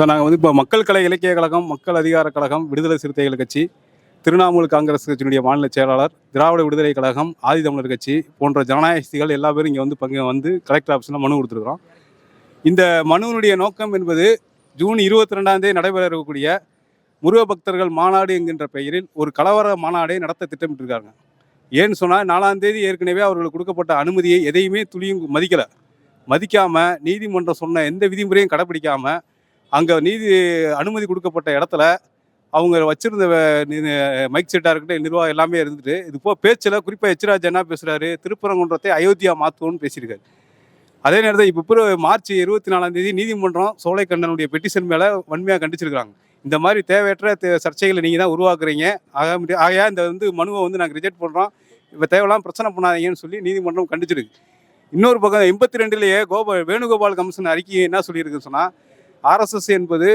So நாங்கள் வந்து இப்போ மக்கள் கலை இலக்கிய கழகம் மக்கள் அதிகார கழகம் விடுதலை சிறுத்தைகள் கட்சி திரிணாமுல் காங்கிரஸ் கட்சியினுடைய மாநில செயலாளர் திராவிட விடுதலை கழகம் ஆதித்தமிழர் கட்சி போன்ற ஜனநாயகஸ்திகள் எல்லா பேரும் இங்கே வந்து பங்கு வந்து கலெக்டர் ஆஃபீஸில் மனு கொடுத்துருக்குறோம். இந்த மனுவினுடைய நோக்கம் என்பது ஜூன் இருபத்தி ரெண்டாந்தேதி நடைபெற இருக்கக்கூடிய முருக பக்தர்கள் மாநாடு என்கின்ற பெயரில் ஒரு கலவர மாநாடை நடத்த திட்டமிட்டிருக்காங்க. ஏன்னு சொன்னால் நாலாம் தேதி ஏற்கனவே அவர்களுக்கு கொடுக்கப்பட்ட அனுமதியை எதையுமே துளியும் மதிக்கலை. மதிக்காமல் நீதிமன்றம் சொன்ன எந்த விதிமுறையும் கடைப்பிடிக்காமல் அங்கே நீதி அனுமதி கொடுக்கப்பட்ட இடத்துல அவங்க வச்சிருந்த மைக் செட்டாக இருக்கட்டும் நிர்வாகம் எல்லாமே இருந்துட்டு இது போ பேச்சில் குறிப்பாக எச்ராஜ் என்ன பேசுகிறாரு திருப்பரங்குன்றத்தை அயோத்தியா மாற்றுவோம்னு பேசியிருக்காரு. அதே நேரத்தில் இப்போ பிற மார்ச் இருபத்தி நாலாம் தேதி நீதிமன்றம் சோலைக்கண்ணனுடைய பெட்டிஷன் மேலே வன்மையாக கண்டிச்சிருக்கிறாங்க. இந்த மாதிரி தேவையற்ற சர்ச்சைகளை நீங்கள் தான் உருவாக்குறீங்க. ஆக முடிய- ஆகையா இந்த வந்து மனுவை வந்து நாங்கள் ரிஜெக்ட் பண்ணுறோம் இப்போ தேவையில்லாம் பிரச்சனை பண்ணாதீங்கன்னு சொல்லி நீதிமன்றம் கண்டிச்சிருக்கு. இன்னொரு பக்கம் எண்பத்தி ரெண்டுலேயே கோபால் வேணுகோபால் கமிஷன் அறிக்கை என்ன சொல்லியிருக்குன்னு சொன்னால் ஆர்எஸ்எஸ் என்பது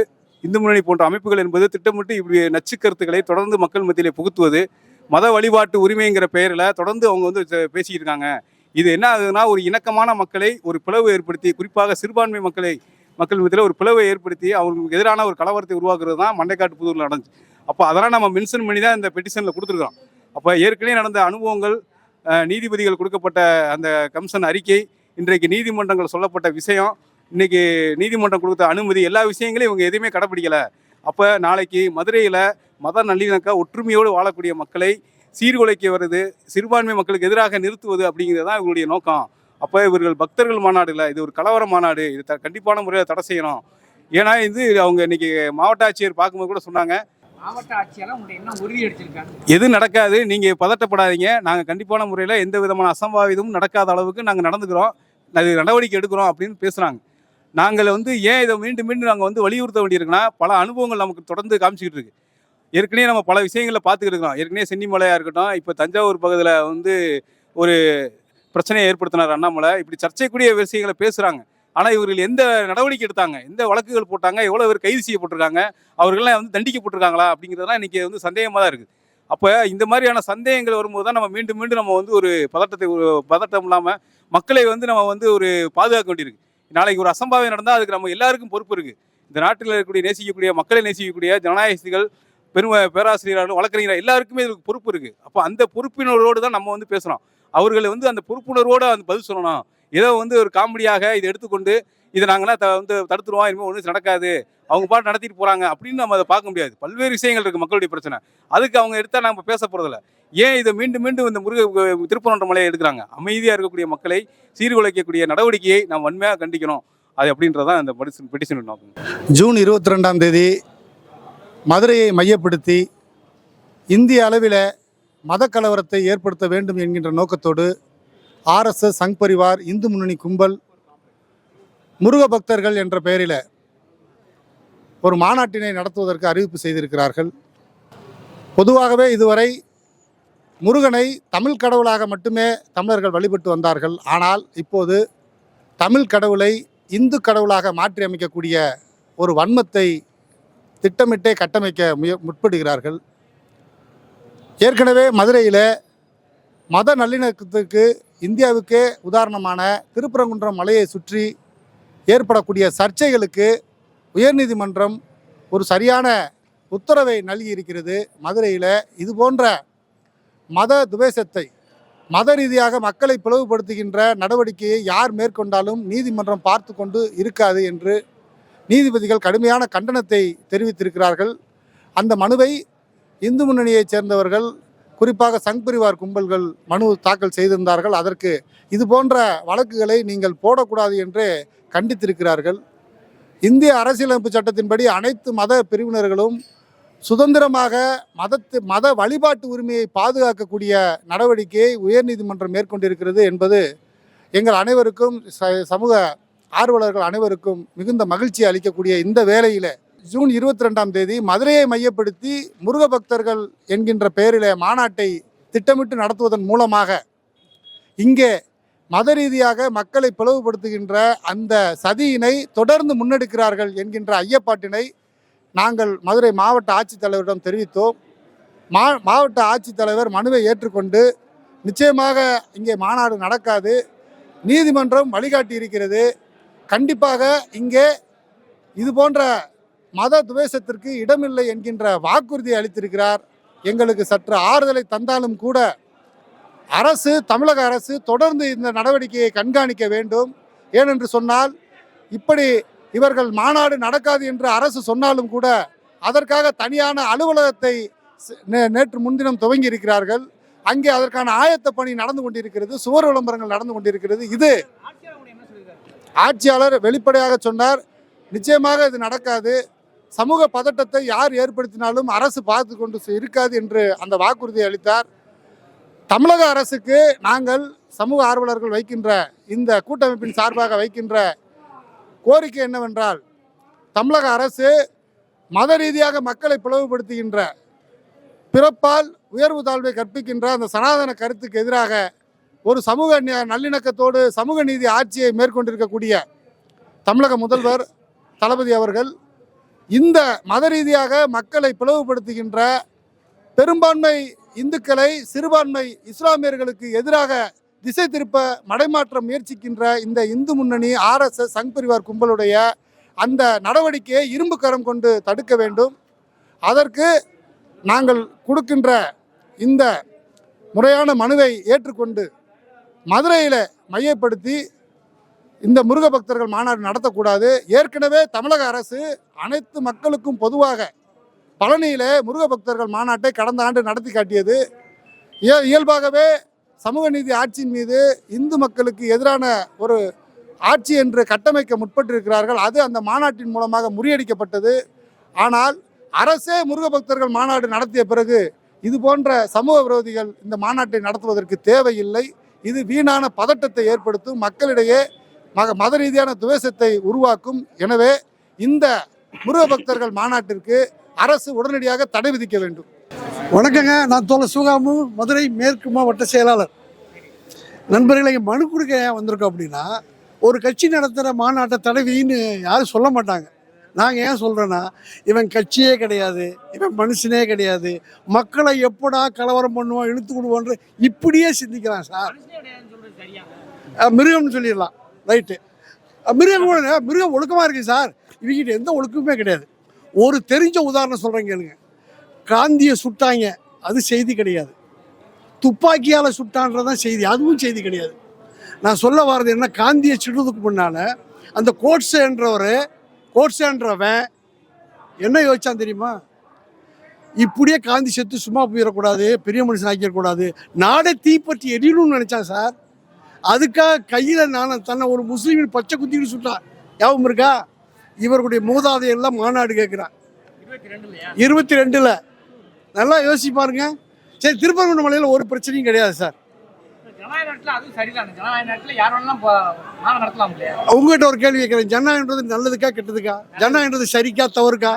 இந்து முன்னணி போன்ற அமைப்புகள் என்பது திட்டமிட்டு இப்படி நச்சு கருத்துக்களை தொடர்ந்து மக்கள் மத்தியிலே புகுத்துவது மத வழிபாட்டு உரிமைங்கிற பெயரில் தொடர்ந்து அவங்க வந்து பேசிக்கிட்டு இருக்காங்க. இது என்ன ஆகுதுன்னா ஒரு இணக்கமான மக்களை ஒரு பிளவு ஏற்படுத்தி குறிப்பாக சிறுபான்மை மக்களை மக்கள் மத்தியில் ஒரு பிளவை ஏற்படுத்தி அவங்களுக்கு எதிரான ஒரு கலவரத்தை உருவாக்குறது தான் மண்டைக்காட்டு புதூரில் நடந்துச்சு. அப்போ அதெல்லாம் நம்ம மென்ஷன் பண்ணி தான் இந்த பெட்டிஷனில் கொடுத்துருக்கோம் அப்போ ஏற்கனவே நடந்த அனுபவங்கள் நீதிபதிகள் கொடுக்கப்பட்ட அந்த கமிஷன் அறிக்கை இன்றைக்கு நீதிமன்றங்கள் சொல்லப்பட்ட விஷயம் இன்னைக்கு நீதிமன்றம் கொடுத்த அனுமதி எல்லா விஷயங்களையும் இவங்க எதுவுமே கடைப்பிடிக்கல. அப்போ நாளைக்கு மதுரையில் மத நல்லிணக்க ஒற்றுமையோடு வாழக்கூடிய மக்களை சீர்குலைக்க வருது சிறுபான்மை மக்களுக்கு எதிராக நிறுத்துவது அப்படிங்கிறது தான் இவங்களுடைய நோக்கம். அப்போ இவர்கள் பக்தர்கள் மாநாடு இல்லை இது ஒரு கலவர மாநாடு இது த கண்டிப்பான முறையில் தடை செய்யணும். ஏன்னா இது அவங்க இன்னைக்கு மாவட்ட ஆட்சியர் பார்க்கும்போது கூட சொன்னாங்க. மாவட்ட ஆட்சியெல்லாம் எது நடக்காது நீங்கள் பதட்டப்படாதீங்க. நாங்கள் கண்டிப்பான முறையில் எந்த விதமான அசம்பாவிதமும் நடக்காத அளவுக்கு நாங்கள் நடந்துக்கிறோம். அது நடவடிக்கை எடுக்கிறோம் அப்படின்னு பேசுகிறாங்க நாங்கள் வந்து ஏன் இதை மீண்டும் மீண்டும் நாங்கள் வந்து வலியுறுத்த வேண்டியிருக்குன்னா பல அனுபவங்கள் நமக்கு தொடர்ந்து காமிச்சிக்கிட்டு இருக்கு. ஏற்கனவே நம்ம பல விஷயங்களை பார்த்துக்கிட்டு இருக்கோம் ஏற்கனவே சென்னிமலையாக இருக்கட்டும் இப்போ தஞ்சாவூர் பகுதியில் வந்து ஒரு பிரச்சனையை ஏற்படுத்தினார் அண்ணாமலை. இப்படி சர்ச்சைக்குரிய விஷயங்களை பேசுகிறாங்க ஆனால் இவர்கள் எந்த நடவடிக்கை எடுத்தாங்க? எந்த வழக்குகள் போட்டாங்க? எவ்வளோ பேர் கைது செய்யப்பட்டிருக்காங்க? அவர்கள்லாம் வந்து தண்டிக்கப்பட்டிருக்காங்களா அப்படிங்கிறதெல்லாம் இன்றைக்கி வந்து சந்தேகமாக தான் இருக்குது அப்போ இந்த மாதிரியான சந்தேகங்கள் வரும்போது தான் நம்ம மீண்டும் மீண்டும் நம்ம வந்து ஒரு பதட்டத்தை பதட்டம் இல்லாமல் மக்களை வந்து நம்ம வந்து ஒரு பாதுகாக்க வேண்டியிருக்கு. நாளைக்கு ஒரு அசம்பாவியம் நடந்தால் அதுக்கு நம்ம எல்லாருக்கும் பொறுப்பு இருக்குது இந்த நாட்டில் இருக்கக்கூடிய நேசிக்கக்கூடிய மக்களை நேசிக்கக்கூடிய ஜனநாயகத்திகள் பெரும பேராசிரியர்கள் வழக்கறிஞர் எல்லாருக்குமே இதுக்கு பொறுப்பு இருக்குது அப்போ அந்த பொறுப்பினரோடு தான் நம்ம வந்து பேசுகிறோம் அவர்களை வந்து அந்த பொறுப்புணர்வோடு அந்த பதில் சொல்லணும். ஏதோ வந்து ஒரு காமெடியாக இதை எடுத்துக்கொண்டு இதை நாங்களாம் த வந்து தடுத்துருவோம் இனிமேல் ஒன்றும் நடக்காது. அவங்க பாட்டு நடத்திட்டு போகிறாங்க அப்படின்னு நம்ம அதை பார்க்க முடியாது. பல்வேறு விஷயங்கள் இருக்குது மக்களுடைய பிரச்சனை. அதுக்கு அவங்க எடுத்தால் நம்ம பேச போகிறதில்ல ஏன் இதை மீண்டும் மீண்டும் இந்த முருக திருப்பரன்ற மலையை எடுக்கிறாங்க? அமைதியாக இருக்கக்கூடிய மக்களை சீர்குலைக்கக்கூடிய நடவடிக்கையை நாம் வன்மையாக கண்டிக்கணும். அது அப்படின்றதான் இந்த பெடிஷன் பெட்டிஷன் நோக்கம். ஜூன் இருபத்தி ரெண்டாம் தேதி மதுரையை மையப்படுத்தி இந்திய அளவில் மதக்கலவரத்தை ஏற்படுத்த வேண்டும் என்கின்ற நோக்கத்தோடு ஆர்எஸ்எஸ் சங் பரிவார் இந்து முன்னணி கும்பல் முருக பக்தர்கள் என்ற பெயரில் ஒரு மாநாட்டினை நடத்துவதற்கு அறிவிப்பு செய்திருக்கிறார்கள். பொதுவாகவே இதுவரை முருகனை தமிழ் கடவுளாக மட்டுமே தமிழர்கள் வழிபட்டு வந்தார்கள். ஆனால் இப்போது தமிழ் கடவுளை இந்து கடவுளாக மாற்றி அமைக்கக்கூடிய ஒரு வன்மத்தை திட்டமிட்டே கட்டமைக்க முய முற்படுகிறார்கள். ஏற்கனவே மதுரையில் மத நல்லிணக்கத்துக்கு இந்தியாவுக்கே உதாரணமான திருப்பரங்குன்றம் மலையை சுற்றி ஏற்படக்கூடிய சர்ச்சைகளுக்கு உயர்நீதிமன்றம் ஒரு சரியான உத்தரவை நல்கியிருக்கிறது. மதுரையில் இது போன்ற மத துவேஷத்தை மத ரீதியாக மக்களை பிளவுபடுத்துகின்ற நடவடிக்கையை யார் மேற்கொண்டாலும் நீதிமன்றம் பார்த்து கொண்டு இருக்காது என்று நீதிபதிகள் கடுமையான கண்டனத்தை தெரிவித்திருக்கிறார்கள். அந்த மனுவை இந்து முன்னணியைச் சேர்ந்தவர்கள் குறிப்பாக சங் பிரிவார் கும்பல்கள் மனு தாக்கல் செய்திருந்தார்கள். அதற்கு இது போன்ற வழக்குகளை நீங்கள் போடக்கூடாது என்று கண்டித்திருக்கிறார்கள். இந்திய அரசியலமைப்பு சட்டத்தின்படி அனைத்து மத பிரிவினர்களும் சுதந்திரமாக மதத்து மத வழிபாட்டு உரிமையை பாதுகாக்கக்கூடிய நடவடிக்கையை உயர்நீதிமன்றம் மேற்கொண்டிருக்கிறது என்பது எங்கள் அனைவருக்கும் ச- சமூக ஆர்வலர்கள் அனைவருக்கும் மிகுந்த மகிழ்ச்சி அளிக்கக்கூடிய இந்த வேலையில் ஜூன் இருபத்தி ரெண்டாம் தேதி மதுரையை மையப்படுத்தி முருக பக்தர்கள் என்கின்ற பெயரிலே மாநாட்டை திட்டமிட்டு நடத்துவதன் மூலமாக இங்கே மத ரீதியாக மக்களை பிளவுபடுத்துகின்ற அந்த சதியினை தொடர்ந்து முன்னெடுக்கிறார்கள் என்கின்ற ஐயப்பாட்டினை நாங்கள் மதுரை மாவட்ட ஆட்சித்தலைவரிடம் தெரிவித்தோம். மா மாவட்ட ஆட்சித்தலைவர் மனுவை ஏற்றுக்கொண்டு நிச்சயமாக இங்கே மாநாடு நடக்காது. நீதிமன்றம் வழிகாட்டி இருக்கிறது கண்டிப்பாக இங்கே இது போன்ற மத துவேஷத்திற்கு இடமில்லை என்கின்ற வாக்குறுதி அளித்திருக்கிறார். எங்களுக்கு சற்று ஆறுதலை தந்தாலும் கூட அரசு தமிழக அரசு தொடர்ந்து இந்த நடவடிக்கையை கண்காணிக்க வேண்டும். ஏனென்று சொன்னால் இப்படி இவர்கள் மாநாடு நடக்காது என்று அரசு சொன்னாலும் கூட அதற்காக தனியான அலுவலகத்தை நே- நேற்று முன்தினம் துவங்கி இருக்கிறார்கள் அங்கே அதற்கான ஆயத்த பணி நடந்து கொண்டிருக்கிறது சுவர் விளம்பரங்கள் நடந்து கொண்டிருக்கிறது. இது ஆட்சியாளர் வெளிப்படையாக சொன்னார் நிச்சயமாக இது நடக்காது. சமூக பதட்டத்தை யார் ஏற்படுத்தினாலும் அரசு பார்த்து கொண்டு இருக்காது என்று அந்த வாக்குறுதி அளித்தார். தமிழக அரசுக்கு நாங்கள் சமூக ஆர்வலர்கள் வைக்கின்ற இந்த கூட்டமைப்பின் சார்பாக வைக்கின்ற கோரிக்கை என்னவென்றால் தமிழக அரசு மத ரீதியாக மக்களை பிளவுபடுத்துகின்ற பிறப்பால் உயர்வு தாழ்வை கற்பிக்கின்ற அந்த சனாதன கருத்துக்கு எதிராக ஒரு சமூக நல்லிணக்கத்தோடு சமூக நீதி ஆட்சியை மேற்கொண்டிருக்கக்கூடிய தமிழக முதல்வர் தளபதி அவர்கள் இந்த மத ரீதியாக மக்களை பிளவுபடுத்துகின்ற பெரும்பான்மை இந்துக்களை சிறுபான்மை இஸ்லாமியர்களுக்கு எதிராக திசை திருப்ப மடைமாற்ற முயற்சிக்கின்ற இந்த இந்து முன்னணி ஆர்எஸ்எஸ் சங் பரிவார் கும்பலுடைய அந்த நடவடிக்கையை இரும்பு கரம் கொண்டு தடுக்க வேண்டும். அதற்கு நாங்கள் கொடுக்கின்ற இந்த முறையான மனுவை ஏற்றுக்கொண்டு மதுரையில் மையப்படுத்தி இந்த முருக பக்தர்கள் மாநாடு நடத்தக்கூடாது. ஏற்கனவே தமிழக அரசு அனைத்து மக்களுக்கும் பொதுவாக பழனியில் முருக பக்தர்கள் மாநாட்டை கடந்த ஆண்டு நடத்தி காட்டியது. இயல்பாகவே சமூக நீதி ஆட்சியின் மீது இந்து மக்களுக்கு எதிரான ஒரு ஆட்சி என்று கட்டமைக்க முற்பட்டிருக்கிறார்கள். அது அந்த மாநாட்டின் மூலமாக முறியடிக்கப்பட்டது. ஆனால் அரசே முருக பக்தர்கள் மாநாடு நடத்திய பிறகு இது போன்ற சமூக விரோதிகள் இந்த மாநாட்டை நடத்துவதற்கு தேவையில்லை. இது வீணான பதட்டத்தை ஏற்படுத்தும். மக்களிடையே மக மத ரீதியான துவேஷத்தை உருவாக்கும். எனவே இந்த முருக பக்தர்கள் மாநாட்டிற்கு அரசு உடனடியாக தடை விதிக்க வேண்டும். வணக்கங்க. நான் தோல சுகாமு மதுரை மேற்கு மாவட்ட செயலாளர். நண்பர்களை மனு கொடுக்க ஏன் வந்திருக்கோம் அப்படின்னா ஒரு கட்சி நடத்துகிற மாநாட்டை தடை விதின்னு யாரும் சொல்ல மாட்டாங்க. நாங்கள் ஏன் சொல்கிறேன்னா இவன் கட்சியே கிடையாது இவன் மனுஷனே கிடையாது மக்களை எப்படா கலவரம் பண்ணுவான் இழுத்து விடுவான்ற இப்படியே சிந்திக்கிறான் சார். மிருகம்னு சொல்லிடலாம். ரைட்டு. மிருகம் கூட மிருகம் ஒழுக்கமாக இருக்குது சார். இவங்கிட்ட எந்த ஒழுக்கமுமே கிடையாது. ஒரு தெரிஞ்ச உதாரணம் சொல்கிறேன் கேளுங்க. காந்தியை சுட்டாங்க அது செய்தி கிடையாது. துப்பாக்கியால் சுட்டான்றதான் செய்தி அதுவும் செய்தி கிடையாது. நான் சொல்ல வர்றது என்ன காந்தியை சுடுறதுக்கு முன்னால் அந்த கோட்ஸேன்றவர் கோட்ஸேன்றவன் என்ன யோசிச்சான் தெரியுமா? இப்படியே காந்தி செத்து சும்மா போயிடக்கூடாது பெரிய மனுஷன் ஆக்கிடக்கூடாது நாடை தீப்பற்றி எரியணும்னு நினச்சான் சார். அதுக்காக கையில் நான் தன்னை ஒரு முஸ்லீமின் பச்சை குத்திட்டு சுட்டான் ஞாபகம் இருக்கா? இவருடைய மூதாதையெல்லாம் மாநாடு கேட்குறான் இருபத்தி ரெண்டில் நல்லா யோசிச்சு பாருங்க. சரி திருப்பரங்குன்ற மலையில் ஒரு பிரச்சனையும் கிடையாது சார். உங்ககிட்ட ஒரு கேள்வி கேட்குறேன் ஜனநாயகன்றது நல்லதுக்கா கெட்டதுக்கா? ஜனநாயகன்றது சரிக்கா தவறுக்கா?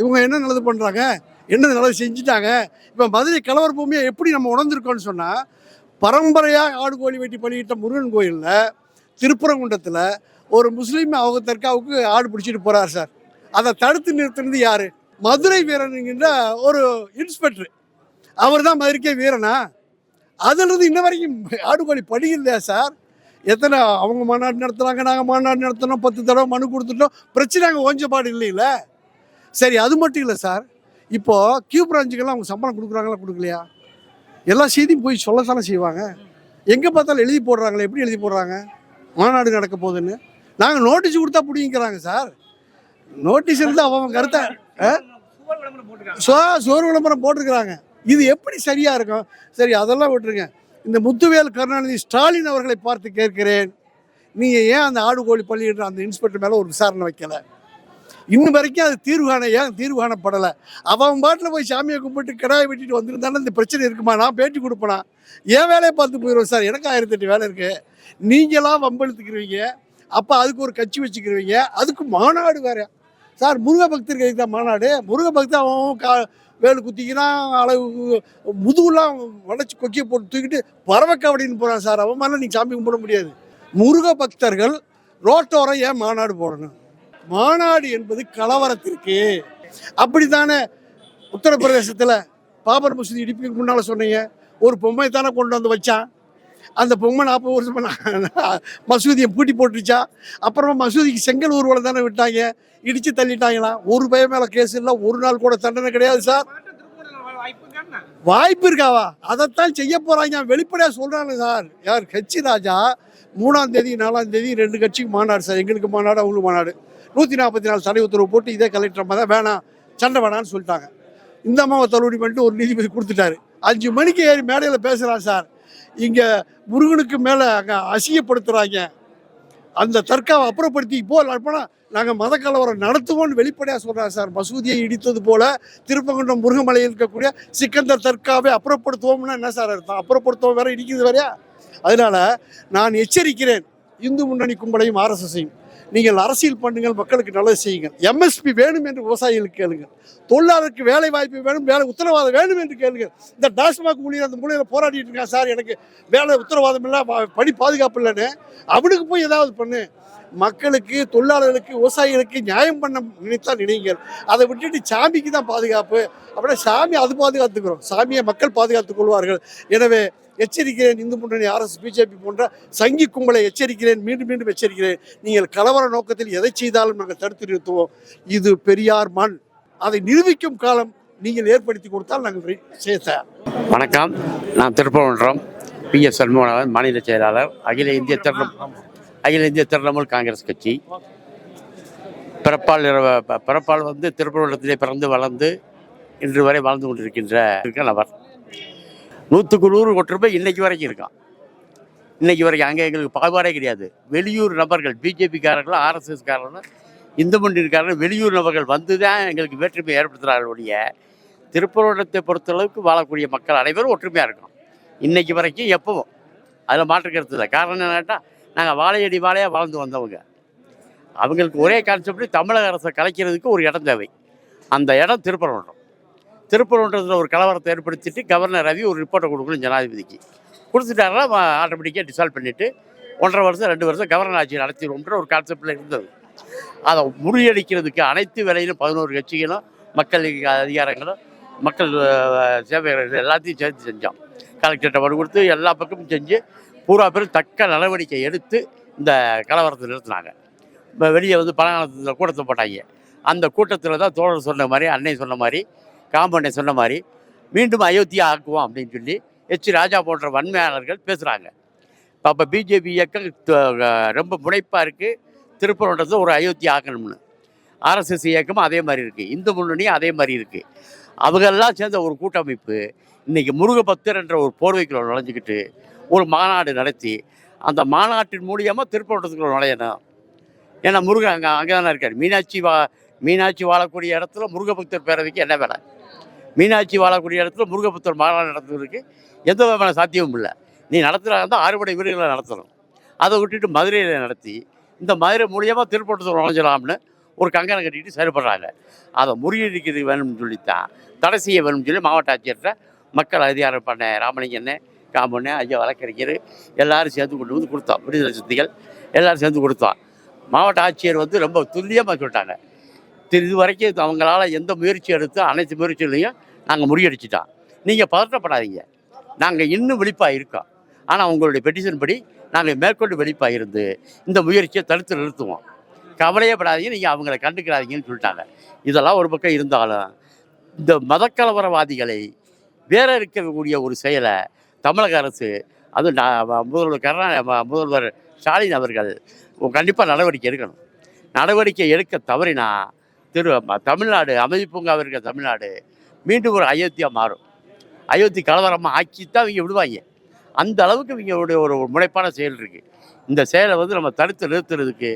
இவங்க என்ன நல்லது பண்ணுறாங்க என்ன நல்லது செஞ்சுட்டாங்க? இப்போ மதுரை கலவர பூமியை எப்படி நம்ம உணர்ந்திருக்கோம்னு சொன்னால் பரம்பரையாக ஆடு கோழி வெட்டி பண்ணிக்கிட்ட முருகன் கோயிலில் திருப்பரங்குன்றத்தில் ஒரு முஸ்லீம் அவங்க தற்காவுக்கு ஆடு பிடிச்சிட்டு போகிறார் சார். அதை தடுத்து நிறுத்தினது யார்? மதுரை வீரனுங்கிற ஒரு இன்ஸ்பெக்டர். அவர் தான் மதுரைக்கே வீரனா? அதுலேருந்து இன்ன வரைக்கும் ஆடு கோழி படி இல்லையா சார்? எத்தனை அவங்க மாநாடு நடத்துகிறாங்க நாங்கள் மாநாடு நடத்தினோம் பத்து தடவை மனு கொடுத்துட்டோம் பிரச்சனை அங்கே ஓஞ்சப்பாடு இல்லைல்ல சரி அது மட்டும் இல்லை சார். இப்போது கியூ பிரான்ச்சுக்கெல்லாம் அவங்க சம்பளம் கொடுக்குறாங்களா கொடுக்கலையா? எல்லா செய்தியும் போய் சொல்லத்தானே செய்வாங்க. எங்கே பார்த்தாலும் எழுதி போடுறாங்களே எப்படி எழுதி போடுறாங்க? மாநாடு நடக்க போகுதுன்னு. நாங்கள் நோட்டீஸ் கொடுத்தா பிடிங்கிறாங்க சார் நோட்டீஸ் இருந்தால் அவன் கருத்தை சோ சோறு விளம்பரம் போட்டிருக்கிறாங்க. இது எப்படி சரியா இருக்கும்? சரி அதெல்லாம் விட்டுருங்க. இந்த முத்துவேல் கருணாநிதி ஸ்டாலின் அவர்களை பார்த்து கேட்கிறேன். நீங்கள் ஏன் அந்த ஆடு கோழி பள்ளியிடுற அந்த இன்ஸ்பெக்டர் மேலே ஒரு விசாரணை வைக்கலை? இன்னும் வரைக்கும் அது தீர்வு காண ஏன் தீர்வு காணப்படலை அவன் பாட்டில் போய் சாமியை கும்பிட்டு கிடாயை வெட்டிட்டு வந்திருந்தானே? இந்த பிரச்சனை இருக்குமா? நான் பேட்டி கொடுப்பேனா? என் வேலையை பார்த்து போயிடுவோம் சார். எனக்கு ஆயிரத்தெட்டு வேலை இருக்குது நீங்களாம் வம்பெழுத்துக்கிறவீங்க அப்போ அதுக்கு ஒரு கட்சி வச்சுக்கிறீங்க. அதுக்கு மாநாடு வேறு. சார் முருக பக்தர்களுக்கு தான் மாநாடு. முருக பக்தர் அவன் அவன் கா வேலு குத்திக்கிறான் அளவு முதுகுலாம் வளைச்சி கொக்கியை போட்டு தூக்கிட்டு பறவைக்காவடின்னு போகிறான் சார். அவன் மேலே நீங்கள் சாமி கும்பிட முடியாது. முருக பக்தர்கள் ரோட்டோரம் ஏன் மாநாடு போடணும்? மாநாடு என்பது கலவரத்திற்கு. அப்படித்தானே? உத்தரப்பிரதேசத்தில் பாபர் மசூதி இடிப்புக்கு முன்னால் சொன்னீங்க. ஒரு பொம்மை தானே கொண்டு வந்து வச்சான். அந்த பொம்மை நாற்பது வருஷமா மசூதியை பூட்டி போட்டுருச்சா? அப்புறமா மசூதிக்கு செங்கல் ஊர்வலம் தானே விட்டாங்க. இடித்து தள்ளிட்டாங்களா? ஒரு பயம் மேலே கேஸ் இல்லை ஒரு நாள் கூட தண்டனை கிடையாது சார். வாய்ப்பு இருக்காவா? அதைத்தான் செய்ய போறாங்க. வெளிப்படையாக சொல்றாங்க சார். யார்? கட்சி ராஜா. மூணாம் தேதி நாலாம் தேதி ரெண்டு கட்சிக்கு மாநாடு சார். எங்களுக்கு மாநாடு அவங்களுக்கு மாநாடு. நூற்றி நாற்பத்தி நாலு தடை உத்தரவு போட்டு இதே கலெக்டர் தான் வேணாம் சண்டை வேணான்னு சொல்லிட்டாங்க. இந்த அம்மாவை தள்ளுபடி பண்ணிட்டு ஒரு நீதிபதி கொடுத்துட்டாரு. அஞ்சு மணிக்கு ஏறி மேடையில் பேசுகிறான் சார். இங்கே முருகனுக்கு மேலே அங்கே அசிங்கப்படுத்துகிறாங்க அந்த தற்காவை அப்புறப்படுத்தி இப்போ அப்போனா நாங்கள் மத கலவரம் நடத்துவோம்னு வெளிப்படையாக சொல்கிறாங்க சார். மசூதியை இடித்தது போல் திருப்பங்குன்றம் முருகமலையில் இருக்கக்கூடிய சிக்கந்தர் தற்காவை அப்புறப்படுத்துவோம்னா என்ன சார் அர்த்தம்? அப்புறப்படுத்துவோம் வேற இடிக்குது வேறையா? அதனால் நான் எச்சரிக்கிறேன். இந்து முன்னணி கும்பலையும் ஆர்எஸ்எஸையும் நீங்கள் அரசியல் பண்ணுங்கள் மக்களுக்கு நல்லது செய்யுங்கள். எம்எஸ்பி வேணும் என்று விவசாயிகளுக்கு கேளுங்கள். தொழிலாளருக்கு வேலை வாய்ப்பு வேணும் வேலை உத்தரவாதம் வேணும் என்று கேளுங்கள். இந்த டாஸ்மாக் ஊழியர் அந்த மூலையில் போராடிட்டு இருக்கான் சார் எனக்கு வேலை உத்தரவாதம் இல்லை படி பணி பாதுகாப்பு இல்லைன்னு. அவனுக்கு போய் ஏதாவது பண்ணு. மக்களுக்கு தொழிலாளர்களுக்கு விவசாயிகளுக்கு நியாயம் பண்ண நினைத்தா நினைங்கள். அதை விட்டுட்டு சாமிக்கு தான் பாதுகாப்பு. அப்படின்னா சாமி அது பாதுகாத்துக்கிறோம். சாமியை மக்கள் பாதுகாத்துக் கொள்வார்கள். எனவே எச்சரிக்கிறேன். இந்து முன்னணி ஆர்எஸ் பிஜேபி போன்ற சங்கி கும்பலை எச்சரிக்கிறேன். மீண்டும் மீண்டும் எச்சரிக்கிறேன். நீங்கள் கலவர நோக்கத்தில் எதை செய்தாலும் நாங்கள் தடுத்து நிறுத்துவோம். இது பெரியார் மண். அதை நிரூபிக்கும் காலம் நீங்கள் ஏற்படுத்தி கொடுத்தால் நாங்கள் ரெ- செய்ய வணக்கம். நான் திருப்பவன்றம் பி. எஸ். சண்முகநாதன் மாநில செயலாளர். அகில இந்திய திரணம் அகில இந்திய திரிணாமுல் காங்கிரஸ் கட்சி. பிறப்பால் பிறப்பால் வந்து திருப்பூரத்திலே பிறந்து வளர்ந்து இன்று வரை வாழ்ந்து கொண்டிருக்கின்ற நபர். நூற்றுக்கு நூறு ஒற்றுமை இன்னைக்கு வரைக்கும் இருக்கான் இன்னைக்கு வரைக்கும் அங்கே எங்களுக்கு பாகுபாடே கிடையாது. வெளியூர் நபர்கள் பிஜேபிக்காரர்களும் ஆர்எஸ்எஸ்காரர்களும் இந்து முன்னணிக்காரர்கள் வெளியூர் நபர்கள் வந்து தான் எங்களுக்கு வேற்றுமை ஏற்படுத்துகிறார்கள் ஒழிய திருப்பூரத்தை பொறுத்தளவுக்கு வாழக்கூடிய மக்கள் அனைவரும் ஒற்றுமையாக இருக்கும் இன்னைக்கு வரைக்கும் எப்பவும். அதில் மாற்று இல்லை. காரணம் என்னன்னா நாங்கள் வாழையடி வாழையாக வாழ்ந்து வந்தவங்க. அவங்களுக்கு ஒரே கான்செப்ட் தமிழக அரசை கலைக்கிறதுக்கு ஒரு இடம் தேவை. அந்த இடம் திருப்பரங்குன்றம். திருப்பரங்குன்றத்தில் ஒரு கலவரத்தை ஏற்படுத்திட்டு கவர்னர் ரவி ஒரு ரிப்போர்ட்டை கொடுக்கணும் ஜனாதிபதிக்கு. கொடுத்துட்டாருன்னா ஆட்டோமேட்டிக்காக டிசால்வ் பண்ணிவிட்டு ஒன்றரை வருஷம் ரெண்டு வருஷம் கவர்னர் ஆட்சி நடத்திடுவோம்ன்ற ஒரு கான்செப்டில் இருந்தது. அதை முறியடிக்கிறதுக்கு அனைத்து வேலையிலும் பதினோரு கட்சிகளும் மக்கள் அதிகாரங்களும் மக்கள் சேவைகள் எல்லாத்தையும் சேர்த்து செஞ்சோம். கலெக்டர்கிட்ட மனு கொடுத்து எல்லா பக்கமும் செஞ்சு பூரா பேரும் தக்க நடவடிக்கை எடுத்து இந்த கலவரத்தை நிறுத்தினாங்க. இப்போ வெளியே வந்து பணக்காலத்தில் கூட்டத்தை போட்டாங்க. அந்த கூட்டத்தில் தான் தோழர் சொன்ன மாதிரி அன்னை சொன்ன மாதிரி காம்பவுண்டை சொன்ன மாதிரி மீண்டும் அயோத்தியா ஆக்குவோம் அப்படின்னு சொல்லி எச். ராஜா போன்ற வன்மையாளர்கள் பேசுகிறாங்க அப்போ பிஜேபி இயக்கம் ரொம்ப முனைப்பாக இருக்குது திருப்பூர்ன்றது ஒரு அயோத்தியா ஆக்கணும்னு. ஆர்எஸ்எஸ் இயக்கமும் அதே மாதிரி இருக்குது இந்து முன்னணியும் அதே மாதிரி இருக்குது அவங்கெல்லாம் சேர்ந்த ஒரு கூட்டமைப்பு இன்றைக்கி முருகபக்தர் என்ற ஒரு போர்வைக்குள்ள நுழைஞ்சிக்கிட்டு ஒரு மாநாடு நடத்தி அந்த மாநாட்டின் மூலியமாக திருப்பூரத்துக்குள்ள நுழையணும். ஏன்னா முருகன் அங்கே அங்கே தானே இருக்கார். மீனாட்சி வா மீனாட்சி வாழக்கூடிய இடத்துல முருகபக்தர் பேரவைக்கு என்ன வேலை? மீனாட்சி வாழக்கூடிய இடத்துல முருகபக்தர் மாநாடு நடத்துவதற்கு எந்த விதமான சாத்தியமும் இல்லை. நீ நடத்துகிறா இருந்தால் ஆறுபடை வீடுகளை நடத்தணும். அதை விட்டுட்டு மதுரையில் நடத்தி இந்த மதுரை மூலியமாக திருப்பட்டத்தில் நுழைஞ்சலாம்னு ஒரு கங்கணம் கட்டிட்டு செயல்படுறாங்க. அதை முறியடிக்கிறது வேணும்னு சொல்லித்தான் தடை செய்ய வேணும்னு சொல்லி மாவட்ட ஆட்சியர்கிட்ட மக்கள் அதிகாரம் பண்ண ராமலிங்கன்னு காம்பண்ணே ஐயா வழக்கறிஞர் எல்லாரும் சேர்ந்து கொண்டு வந்து கொடுத்தோம். விடுதலை சக்திகள் எல்லாரும் சேர்ந்து கொடுத்தோம். மாவட்ட ஆட்சியர் வந்து ரொம்ப துல்லியமாக சொல்லிட்டாங்க. இது வரைக்கும் அவங்களால் அவங்களால எந்த முயற்சி எடுத்தோ அனைத்து முயற்சிகளையும் நாங்கள் முறியடிச்சிட்டோம். நீங்கள் பதற்றப்படாதீங்க. நாங்கள் இன்னும் விழிப்பாக இருக்கோம். ஆனால் உங்களுடைய பெட்டிஷன் படி நாங்கள் மேற்கொண்டு வெளிப்பாக இருந்து இந்த முயற்சியை தடுத்து நிறுத்துவோம். கவலையே படாதீங்க. நீங்கள் அவங்கள கண்டுக்கிறாதீங்கன்னு சொல்லிட்டாங்க. இதெல்லாம் ஒரு பக்கம் இருந்தாலும் இந்த மதக்கலவரவாதிகளை வேற இருக்கக்கூடிய ஒரு செயலை தமிழக அரசு அது முதல்வர் கருணா முதல்வர் ஸ்டாலின் அவர்கள் கண்டிப்பாக நடவடிக்கை எடுக்கணும். நடவடிக்கை எடுக்க தவறினா திரு தமிழ்நாடு அமைதி பூங்காவிற்கு தமிழ்நாடு மீண்டும் ஒரு அயோத்தியா மாறும். அயோத்தி கலவரமாக ஆக்கி தான் இவங்க விடுவாங்க. அந்த அளவுக்கு இவங்களுடைய ஒரு முனைப்பான செயல் இருக்குது இந்த செயலை வந்து நம்ம தடுத்து நிறுத்துறதுக்கு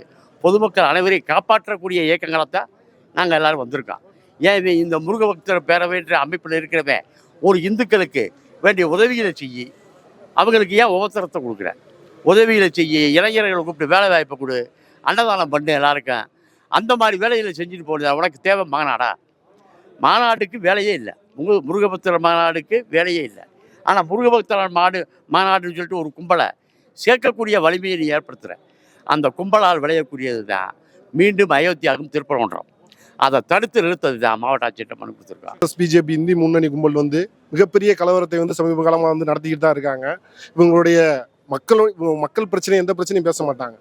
பொதுமக்கள் அனைவரையும் காப்பாற்றக்கூடிய இயக்கங்களை தான் நாங்கள் எல்லாரும் வந்திருக்கோம். ஏன் இந்த முருக பக்தர் பேரவைன்ற அமைப்பில் இருக்கிறவன் ஒரு இந்துக்களுக்கு வேண்டிய உதவிகளை செய்யி அவங்களுக்கு ஏன் உபத்திரத்தை கொடுக்குற? உதவிகளை செய்யி இளைஞர்களை கூப்பிட்டு வேலை வாய்ப்பை கொடு அன்னதானம் பண்ணு எல்லாருக்கும். அந்த மாதிரி வேலைகளை செஞ்சுட்டு போனது உனக்கு தேவை மகனாடா? மாநாட்டுக்கு வேலையே இல்லை. உங்கள் முருகபக்தர் மாநாடுக்கு வேலையே இல்லை. ஆனால் முருகபக்தர் மாடு மாநாடுன்னு சொல்லிட்டு ஒரு கும்பலை சேர்க்கக்கூடிய வலிமையை நீ ஏற்படுத்துகிற அந்த கும்பலால் விளையக்கூடியது தான் மீண்டும் அயோத்தியாவுக்கும் திருப்பரங்குன்றம். அதை தடுத்து நிறுத்தது தான் மாவட்ட ஆட்சியிட்ட மனு கொடுத்துருக்காங்க. பிஜேபி இந்தி முன்னணி கும்பல் வந்து மிகப்பெரிய கலவரத்தை வந்து சமீப காலமாக வந்து நடத்திக்கிட்டு தான் இருக்காங்க. இவங்களுடைய மக்கள் மக்கள் பிரச்சனை எந்த பிரச்சனையும் பேச மாட்டாங்க.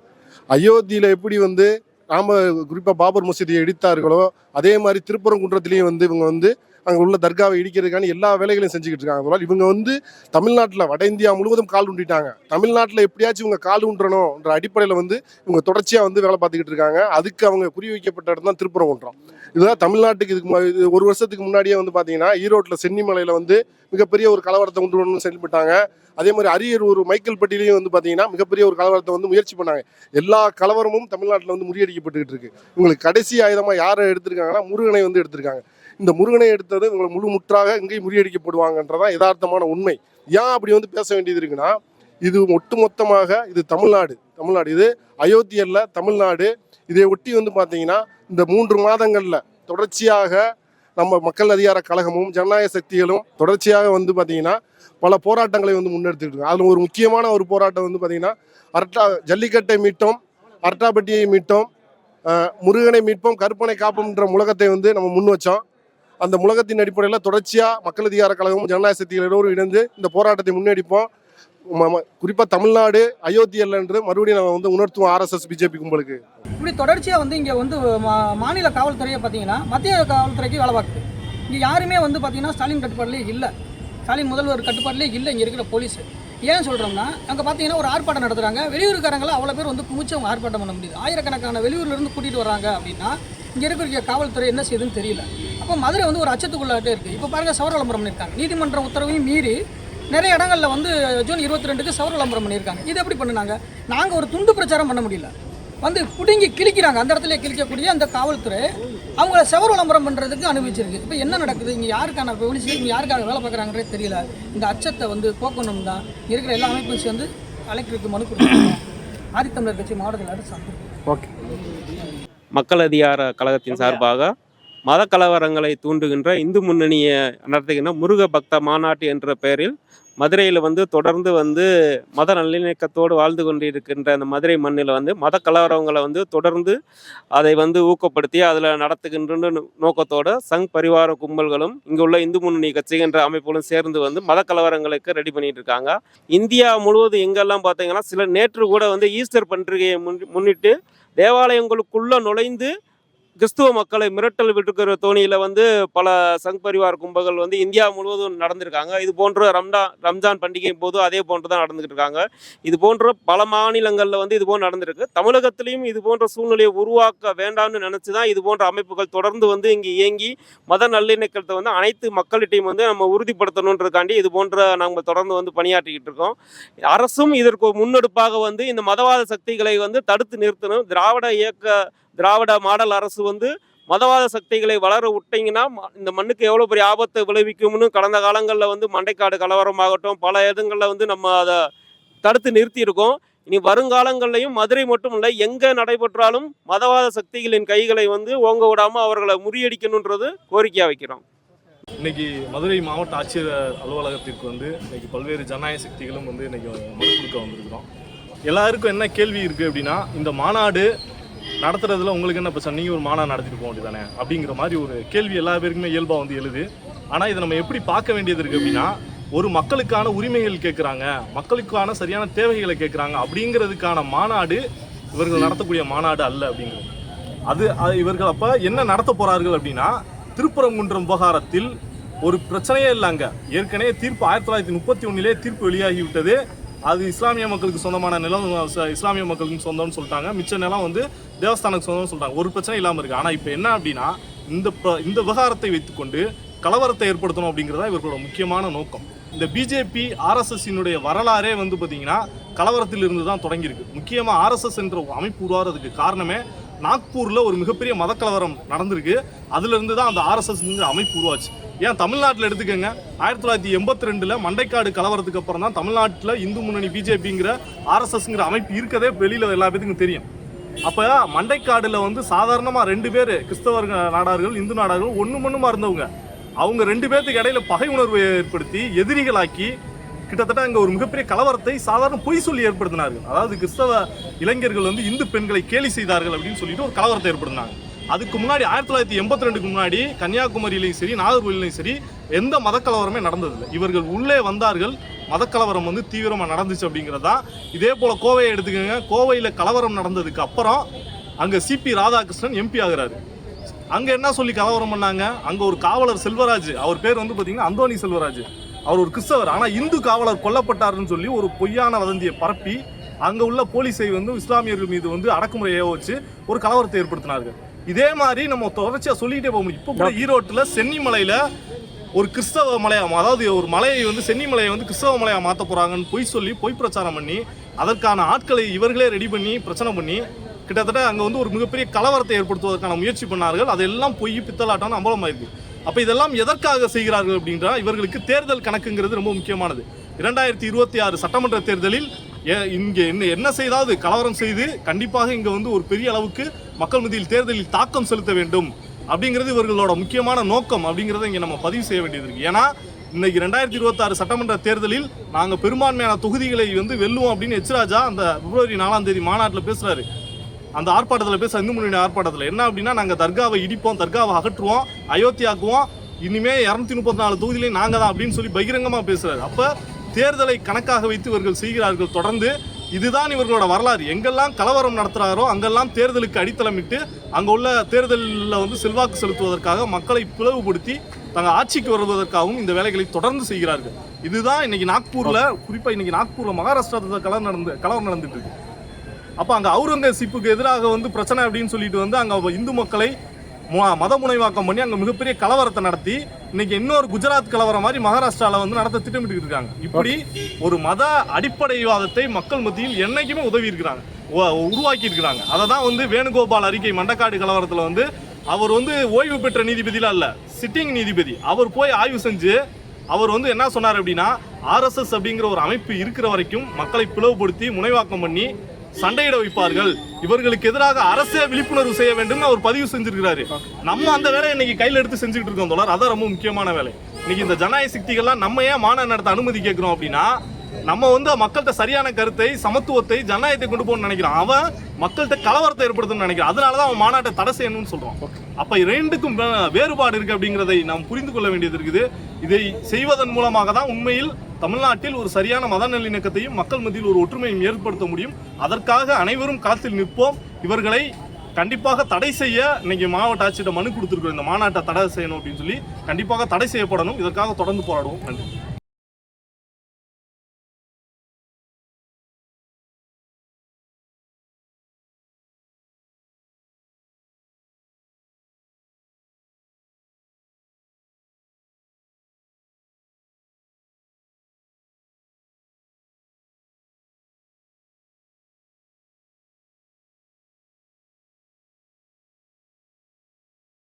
அயோத்தியில் எப்படி வந்து ராம குறிப்பாக பாபர் மசூதியை இடித்தார்களோ அதே மாதிரி திருப்பரங்குன்றத்திலையும் வந்து இவங்க வந்து அங்கே உள்ள தர்காவை இடிக்கிறதுக்கான எல்லா வேலைகளையும் செஞ்சுக்கிட்டு இருக்காங்க. அதனால இவங்க வந்து தமிழ்நாட்டில் வட இந்தியா முழுவதும் கால் ஊண்டிட்டாங்க தமிழ்நாட்டில் எப்படியாச்சும் இவங்க கால் ஊன்றணும்ன்ற அடிப்படையில் வந்து இவங்க தொடர்ச்சியாக வந்து வேலை பார்த்துக்கிட்டு இருக்காங்க. அதுக்கு அவங்க குறி வைக்கப்பட்ட இடம் தான் திருப்பரங்குன்றம். இதுதான் தமிழ்நாட்டுக்கு இதுக்கு இது ஒரு வருஷத்துக்கு முன்னாடியே வந்து பார்த்தீங்கன்னா ஈரோட்டில் சென்னிமலையில் வந்து மிகப்பெரிய ஒரு கலவரத்தை கொண்டு வரணும்னு செயல்பட்டாங்க. அதே மாதிரி அரியர் ஒரு மைக்கேல்பட்டியிலையும் வந்து பார்த்தீங்கன்னா மிகப்பெரிய ஒரு கலவரத்தை வந்து முயற்சி பண்ணாங்க. எல்லா கலவரமும் தமிழ்நாட்டில் வந்து முறியடிக்கப்பட்டுக்கிட்டு இருக்கு. உங்களுக்கு கடைசி ஆயுதமாக யாரை எடுத்திருக்காங்கன்னா முருகனை வந்து எடுத்திருக்காங்க. இந்த முருகனை எடுத்தது இவங்களை முழு முற்றாக இங்கேயும் முறியடிக்கப்படுவாங்கன்றதான் யதார்த்தமான உண்மை. ஏன் அப்படி வந்து பேச வேண்டியது இருக்குன்னா இது ஒட்டுமொத்தமாக இது தமிழ்நாடு. தமிழ்நாடு இது அயோத்தி அல்ல தமிழ்நாடு. இதை ஒட்டி வந்து பார்த்தீங்கன்னா இந்த மூன்று மாதங்களில் தொடர்ச்சியாக நம்ம மக்கள் அதிகார கழகமும் ஜனநாயக சக்திகளும் தொடர்ச்சியாக வந்து பார்த்தீங்கன்னா பல போராட்டங்களை வந்து முன்னெடுத்துட்டு அதில் ஒரு முக்கியமான ஒரு போராட்டம் வந்து பார்த்தீங்கன்னா அரட்டா ஜல்லிக்கட்டை மீட்டோம் அரட்டாப்பட்டியை மீட்டோம் முருகனை மீட்போம் கற்பனை காப்போம்ன்ற முழக்கத்தை வந்து நம்ம முன் வச்சோம். அந்த முழக்கத்தின் அடிப்படையில் தொடர்ச்சியாக மக்கள் அதிகார கழகமும் ஜனநாயக சக்திகள் எல்லோரும் இணைந்து இந்த போராட்டத்தை முன்னெடுப்போம். குறிப்பாக தமிழ்நாடு அயோத்தி என்று மறுபடியும் நம்ம வந்து உணர்த்துவோம் ஆர்எஸ்எஸ் பிஜேபி கும்பலுக்கு. இப்படி தொடர்ச்சியாக வந்து இங்கே வந்து மா- மாநில காவல்துறையை பார்த்தீங்கன்னா மத்திய காவல்துறைக்கு வேலை பார்க்குது. இங்கே யாருமே வந்து பார்த்தீங்கன்னா ஸ்டாலின் கட்டுப்பாடுலேயே இல்லை. ஸ்டாலின் முதல்வர் கட்டுப்பாடுலேயே இல்லை இங்கே இருக்கிற போலீஸ். ஏன் சொல்கிறோம்னா அங்கே பார்த்தீங்கன்னா ஒரு ஆர்ப்பாட்டம் நடத்துகிறாங்க வெளியூருக்காரங்களை அவ்வளோ பேர் வந்து குமிச்சு அவங்க ஆர்ப்பாட்டம் பண்ண முடியுது. ஆயிரக்கணக்கான வெளியூர்லேருந்து கூட்டிகிட்டு வராங்க அப்படின்னா இங்கே இருக்கிற காவல்துறை என்ன செய்யுதுன்னு தெரியல. அப்போ மதுரை வந்து ஒரு அச்சத்துக்குள்ளாட்டே இருக்குது இப்போ பாருங்கள் சவர விளம்பரம் பண்ணியிருக்காங்க நீதிமன்ற உத்தரவையும் மீறி நிறைய இடங்கள்ல வந்து ஜூன் இருபத்தி ரெண்டுக்கு சவர விளம்பரம் பண்ணியிருக்காங்க. இது எப்படி பண்ணுனாங்க? நாங்கள் ஒரு துண்டு பிரச்சாரம் பண்ண முடியல. வந்து பிடுங்கி கிழிக்கிறாங்க. அந்த இடத்துல கிழிக்கக்கூடிய அந்த காவல்துறை அவங்கள செவர விளம்பரம் பண்ணுறதுக்கு அனுபவிச்சிருக்கு இப்போ என்ன நடக்குது? இங்கே யாருக்கான போலீஸ் இங்கே யாருக்காக வேலை பார்க்குறாங்கன்றே தெரியல. இந்த அச்சத்தை வந்து போக்கணும் தான். இருக்கிற எல்லா அமைப்பும் சேர்ந்து கலெக்டருக்கு மனு கொடுத்துருக்கோம் ஆதித்தமிழர் கட்சி மாவட்ட செயலாளர் ஓகே. மக்கள் அதிகார கழகத்தின் சார்பாக மத கலவரங்களை தூண்டுகின்ற இந்து முன்னணியை நடத்துகின்ற முருக பக்த மாநாட்டு என்ற பெயரில் மதுரையில் வந்து தொடர்ந்து வந்து மத நல்லிணக்கத்தோடு வாழ்ந்து கொண்டிருக்கின்ற அந்த மதுரை மண்ணில் வந்து மத கலவரங்களை வந்து தொடர்ந்து அதை வந்து ஊக்கப்படுத்தி அதில் நடத்துகின்ற நோக்கத்தோட சங் பரிவார கும்பல்களும் இங்கே உள்ள இந்து முன்னணி கட்சிகின்ற அமைப்புகளும் சேர்ந்து வந்து மத கலவரங்களுக்கு ரெடி பண்ணிட்டு இருக்காங்க. இந்தியா முழுவதும் எங்கெல்லாம் பார்த்தீங்கன்னா சில நேற்று கூட வந்து ஈஸ்டர் பண்டிகையை முன் முன்னிட்டு தேவாலயங்களுக்குள்ளே நுழைந்து கிறிஸ்துவ மக்களை மிரட்டல் விட்டுக்கிற தோணியில் வந்து பல சங் பரிவார் கும்பல்கள் வந்து இந்தியா முழுவதும் நடந்திருக்காங்க. இது போன்ற ரம்ஜான் ரம்ஜான் பண்டிகை போது அதே போன்று தான் நடந்துகிட்டு இருக்காங்க. இது போன்ற பல மாநிலங்களில் வந்து இது போன்று நடந்திருக்கு. தமிழகத்திலையும் இது போன்ற சூழ்நிலையை உருவாக்க வேண்டாம்னு நினச்சி தான் இது போன்ற அமைப்புகள் தொடர்ந்து வந்து இங்கே இயங்கி மத நல்லிணக்கத்தை வந்து அனைத்து மக்களிட்டையும் வந்து நம்ம உறுதிப்படுத்தணுன்றதுக்காண்டி இது போன்ற நம்ம தொடர்ந்து வந்து பணியாற்றிக்கிட்டு இருக்கோம். அரசும் இதற்கு முன்னெடுப்பாக வந்து இந்த மதவாத சக்திகளை வந்து தடுத்து நிறுத்தணும். திராவிட இயக்க திராவிட மாடல் அரசு வந்து மதவாத சக்திகளை வளர விட்டீங்கன்னா ம- இந்த மண்ணுக்கு எவ்வளோ பெரிய ஆபத்தை விளைவிக்கும்னு கடந்த காலங்களில் வந்து மண்டைக்காடு கலவரமாகட்டும் பல இடங்களில் வந்து நம்ம அதை தடுத்து நிறுத்தியிருக்கோம். இனி வருங்காலங்கள்லையும் மதுரை மட்டும் இல்லை எங்கே நடைபெற்றாலும் மதவாத சக்திகளின் கைகளை வந்து ஓங்க விடாமல் அவர்களை முறியடிக்கணுன்றது கோரிக்கையாக வைக்கிறோம். இன்னைக்கு மதுரை மாவட்ட ஆட்சியர் அலுவலகத்திற்கு வந்து இன்னைக்கு பல்வேறு ஜனநாயக சக்திகளும் வந்து இன்னைக்கு மனு கொடுக்க வந்திருக்கிறோம். எல்லாருக்கும் என்ன கேள்வி இருக்குது அப்படின்னா இந்த மாநாடு நடத்துறதுல உங்களுக்கு என்ன பிரச்சனை? நீங்கள் ஒரு மாநாடு நடத்திட்டு போக வேண்டியதானே அப்படிங்கிற மாதிரி ஒரு கேள்வி எல்லா பேருக்குமே இயல்பாக வந்து எழுது. ஆனால் இதை நம்ம எப்படி பார்க்க வேண்டியது இருக்கு அப்படின்னா ஒரு மக்களுக்கான உரிமைகள் கேட்குறாங்க மக்களுக்கான சரியான தேவைகளை கேட்குறாங்க அப்படிங்கிறதுக்கான மாநாடு இவர்கள் நடத்தக்கூடிய மாநாடு அல்ல அப்படிங்கிறது. அது அது இவர்கள் அப்போ என்ன நடத்த போகிறார்கள் அப்படின்னா திருப்பரங்குன்றம் விவகாரத்தில் ஒரு பிரச்சனையே இல்லைங்க ஏற்கனவே தீர்ப்பு ஆயிரத்தி தொள்ளாயிரத்தி முப்பத்தி ஒன்றிலே தீர்ப்பு வெளியாகிவிட்டது. அது இஸ்லாமிய மக்களுக்கு சொந்தமான நிலம் இஸ்லாமிய மக்களுக்கு சொந்தம்னு சொல்லிட்டாங்க. மிச்ச நிலம் வந்து தேவஸ்தானுக்கு சொந்தம்னு சொல்லிட்டாங்க. ஒரு பிரச்சனை இல்லாமல் இருக்குது ஆனால் இப்போ என்ன அப்படின்னா இந்த இந்த விவகாரத்தை வைத்துக்கொண்டு கலவரத்தை ஏற்படுத்தணும் அப்படிங்கிறதா இவர்களோட முக்கியமான நோக்கம். இந்த பிஜேபி ஆர்எஸ்எஸ்ஸினுடைய வரலாறே வந்து பார்த்தீங்கன்னா கலவரத்தில் இருந்து தான் தொடங்கியிருக்கு. முக்கியமாக ஆர்எஸ்எஸ் என்ற ஒரு அமைப்பு உருவாகிறதுக்கு காரணமே நாக்பூரில் ஒரு மிகப்பெரிய மதக்கலவரம் நடந்திருக்கு. அதுலேருந்து தான் அந்த ஆர்எஸ்எஸ்ங்கிற அமைப்பு உருவாச்சு. ஏன் தமிழ்நாட்டில் எடுத்துக்கோங்க? ஆயிரத்தி தொள்ளாயிரத்தி எண்பத்தி ரெண்டில் மண்டைக்காடு கலவரத்துக்கு அப்புறம் தான் தமிழ்நாட்டில் இந்து முன்னணி பிஜேபிங்கிற ஆர்எஸ்எஸ்ங்கிற அமைப்பு இருக்கதே வெளியில் எல்லா பேத்துக்கும் தெரியும். அப்போ மண்டைக்காடில் வந்து சாதாரணமாக ரெண்டு பேர் கிறிஸ்தவ நாடார்கள் இந்து நாடார்கள் ஒன்று மண்ணுமா இருந்தவங்க. அவங்க ரெண்டு பேர்த்துக்கு இடையில பகை உணர்வை ஏற்படுத்தி எதிரிகளாக்கி கிட்டத்தட்ட அங்கே ஒரு மிகப்பெரிய கலவரத்தை சாதாரண பொய் சொல்லி ஏற்படுத்தினார்கள். அதாவது கிறிஸ்தவ இளைஞர்கள் வந்து இந்து பெண்களை கேலி செய்தார்கள் அப்படின்னு சொல்லிட்டு ஒரு கலவரத்தை ஏற்படுத்தினாங்க. அதுக்கு முன்னாடி ஆயிரத்தி தொள்ளாயிரத்தி எண்பத்தி ரெண்டுக்கு முன்னாடி கன்னியாகுமரியிலையும் சரி நாகர்கோவிலையும் சரி எந்த மதக்கலவரமே நடந்ததில்லை. இவர்கள் உள்ளே வந்தார்கள் மதக்கலவரம் வந்து தீவிரமாக நடந்துச்சு அப்படிங்கிறது. தான் இதே போல் கோவையை எடுத்துக்கோங்க கோவையில் கலவரம் நடந்ததுக்கு அப்புறம் அங்கே சிபி ராதாகிருஷ்ணன் எம்பி ஆகிறாரு. அங்கே என்ன சொல்லி கலவரம் பண்ணாங்க? அங்கே ஒரு காவலர் செல்வராஜ் அவர் பேர் வந்து பார்த்தீங்கன்னா அந்தோணி செல்வராஜ். அவர் ஒரு கிறிஸ்தவர் ஆனால் இந்து காவலர் கொல்லப்பட்டாருன்னு சொல்லி ஒரு பொய்யான வதந்தியை பரப்பி அங்கே உள்ள போலீஸை வந்து இஸ்லாமியர்கள் மீது வந்து அடக்குமுறையை வச்சு ஒரு கலவரத்தை ஏற்படுத்தினார்கள். இதே மாதிரி நம்ம தொடர்ச்சியாக சொல்லிக்கிட்டே போக முடியும். இப்போ கூட ஈரோட்டில் சென்னிமலையில் ஒரு கிறிஸ்தவ மலையா அதாவது ஒரு மலையை வந்து சென்னி மலையை வந்து கிறிஸ்தவ மலையா மாற்ற போறாங்கன்னு பொய் சொல்லி பொய் பிரச்சாரம் பண்ணி அதற்கான ஆட்களை இவர்களே ரெடி பண்ணி பிரச்சனை பண்ணி கிட்டத்தட்ட அங்கே வந்து ஒரு மிகப்பெரிய கலவரத்தை ஏற்படுத்துவதற்கான முயற்சி பண்ணார்கள். அதெல்லாம் பொய் பித்தலாட்டம் அம்பலமாயிருக்கு அப்போ இதெல்லாம் எதற்காக செய்கிறார்கள் அப்படின்றா இவர்களுக்கு தேர்தல் கணக்குங்கிறது ரொம்ப முக்கியமானது. இரண்டாயிரத்தி இருபத்தி ஆறு சட்டமன்ற தேர்தலில் இங்கே என்ன என்ன செய்தாவது? கலவரம் செய்து கண்டிப்பாக இங்கே வந்து ஒரு பெரிய அளவுக்கு மக்கள் மத்தியில் தேர்தலில் தாக்கம் செலுத்த வேண்டும் அப்படிங்கிறது இவர்களோட முக்கியமான நோக்கம் அப்படிங்கிறத இங்கே நம்ம பதிவு செய்ய வேண்டியது இருக்கு. ஏன்னா இன்னைக்கு ரெண்டாயிரத்தி இருபத்தாறு சட்டமன்ற தேர்தலில் நாங்கள் பெரும்பான்மையான தொகுதிகளை வந்து வெல்லுவோம் அப்படின்னு எச்ராஜா அந்த பிப்ரவரி நாலாம் தேதி மாநாட்டில் பேசுகிறாரு அந்த ஆர்ப்பாட்டத்தில் பேச இந்து முன்னணி ஆர்ப்பாட்டத்தில். என்ன அப்படின்னா நாங்கள் தர்காவை இடிப்போம் தர்காவை அகற்றுவோம் அயோத்தியாக்குவோம் இனிமே இரநூத்தி முப்பத்தி நாலு தொகுதியிலையும் நாங்கள் தான் அப்படின்னு சொல்லி பகிரங்கமாக பேசுகிறாரு அப்போ தேர்தலை கணக்காக வைத்து இவர்கள் செய்கிறார்கள் தொடர்ந்து இதுதான் இவர்களோட வரலாறு. எங்கெல்லாம் கலவரம் நடத்துகிறாரோ அங்கெல்லாம் தேர்தலுக்கு அடித்தளமிட்டு அங்கே உள்ள தேர்தலில் வந்து செல்வாக்கு செலுத்துவதற்காக மக்களை பிளவுபடுத்தி தங்கள் ஆட்சிக்கு வருவதற்காகவும் இந்த வேலைகளை தொடர்ந்து செய்கிறார்கள். இதுதான் இன்னைக்கு நாக்பூரில் குறிப்பாக இன்னைக்கு நாக்பூரில் மகாராஷ்டிராவில் கலர் நடந்து கலவரம் நடந்துட்டு இருக்கு. அப்போ அங்கே அவுரங்கசீப்புக்கு எதிராக வந்து பிரச்சனை அப்படின்னு சொல்லிட்டு வந்து அங்கே இந்து மக்களை மத முனைவாக்கம் பண்ணி அங்கே மிகப்பெரிய கலவரத்தை நடத்தி இன்னைக்கு இன்னொரு குஜராத் கலவரம் மாதிரி மகாராஷ்டிராவில் வந்து நடத்த திட்டமிட்டு இருக்காங்க. இப்படி ஒரு மத அடிப்படைவாதத்தை மக்கள் மத்தியில் என்னைக்குமே உதவி இருக்கிறாங்க. உருவாக்கி இருக்கிறாங்க அதை தான் வந்து வேணுகோபால் அறிக்கை மண்டக்காடு கலவரத்தில் வந்து அவர் வந்து ஓய்வு பெற்ற நீதிபதிலாம் இல்லை சிட்டிங் நீதிபதி. அவர் போய் ஆய்வு செஞ்சு அவர் வந்து என்ன சொன்னார் அப்படின்னா ஆர்எஸ்எஸ் அப்படிங்கிற ஒரு அமைப்பு இருக்கிற வரைக்கும் மக்களை பிளவுபடுத்தி முனைவாக்கம் பண்ணி சண்டையிட வைப்பார்கள். இவர்களுக்கு எதிராக அரசே விழிப்புணர்வு செய்ய வேண்டும் அவர் பதிவு செஞ்சிருக்கிறாரு. நம்ம அந்த வேலை இன்னைக்கு கையில் எடுத்து செஞ்சுக்கிட்டு இருக்கோம் தோழர். அதான் ரொம்ப முக்கியமான வேலை. இன்னைக்கு இந்த ஜனநாயக சக்திகள்லாம் நம்ம ஏன் மாநாடு நடத்த அனுமதி கேட்கிறோம் அப்படின்னா நம்ம வந்து மக்கள்கிட்ட சரியான கருத்தை சமத்துவத்தை ஜனநாயகத்தை கொண்டு போகணும்னு நினைக்கிறான் அவன் மக்கள்கிட்ட கலவரத்தை ஏற்படுத்தணும்னு நினைக்கிறான். அதனால தான் அவன் மாநாட்டை தடை செய்யணும்னு சொல்றான். அப்ப ரெண்டுக்கும் வே- வேறுபாடு இருக்கு அப்படிங்கிறதை நாம் புரிந்து கொள்ள வேண்டியது இருக்குது. இதை செய்வதன் மூலமாக தான் உண்மையில் தமிழ்நாட்டில் ஒரு சரியான மத நல்லிணக்கத்தையும் மக்கள் மத்தியில் ஒரு ஒற்றுமையும் ஏற்படுத்த முடியும். அதற்காக அனைவரும் காத்தில் நிற்போம். இவர்களை கண்டிப்பாக தடை செய்ய இன்னைக்கு மாவட்ட ஆட்சியிட்ட மனு கொடுத்துருக்கோம் இந்த மாநாட்டை தடை செய்யணும் அப்படின்னு சொல்லி கண்டிப்பாக தடை செய்யப்படணும். இதற்காக தொடர்ந்து போராடுவோம். நன்றி.